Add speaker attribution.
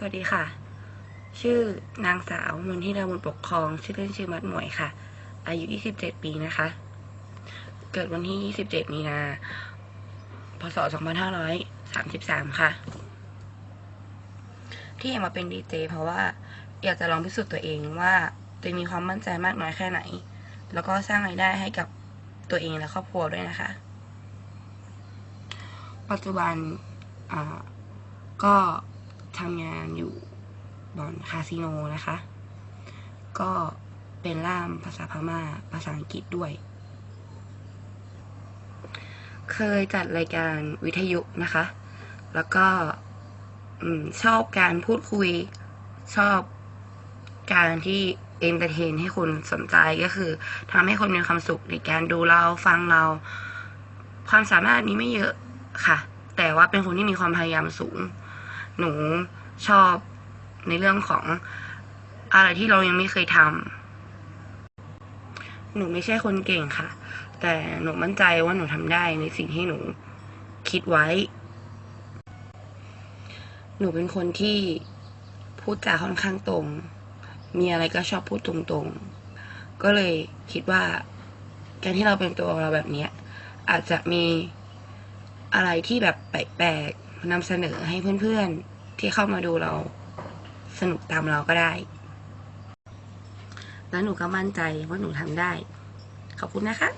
Speaker 1: สวัสดีค่ะ ชื่อนางสาวมนทิราบุญปกครอง ชื่อเล่นชื่อมัดหมวยค่ะ อายุ 27 ปีนะคะ เกิดวันที่ 27 มีนา พศ 2533 ค่ะ ที่อยากมาเป็นดีเจเพราะว่าอยากจะลองพิสูจน์ตัวเองว่าตัวเองมีความมั่นใจมากน้อยแค่ไหน แล้วก็สร้างรายได้ให้กับตัวเองและครอบครัวด้วยนะคะ ปัจจุบันก็ ทำงานอยู่บอนคาสิโนนะคะ ก็เป็นล่ามภาษาพม่าภาษาอังกฤษด้วย เคยจัดรายการวิทยุนะคะ แล้วก็อชอบการพูดคุยชอบการที่เอนเตอร์เทนให้คนสนใจก็คือทำให้คนมีความสุขในการดูเราฟังเรา ความสามารถมีไม่เยอะค่ะ แต่ว่าเป็นคนที่มีความพยายามสูง หนูชอบในเรื่องของอะไรที่เรายังไม่เคยทำหนูไม่ใช่คนเก่งค่ะ แต่หนูมั่นใจว่าหนูทำได้ในสิ่งที่หนูคิดไว้ หนูเป็นคนที่พูดจาค่อนข้างตรง มีอะไรก็ชอบพูดตรงๆ ก็เลยคิดว่า การที่เราเป็นตัวเราแบบนี้อาจจะมีอะไรที่แบบแปลกๆ นำเสนอให้เพื่อนๆที่เข้ามาดูเราสนุกตามเราก็ได้ แล้วหนูก็มั่นใจว่าหนูทำได้ ขอบคุณนะคะ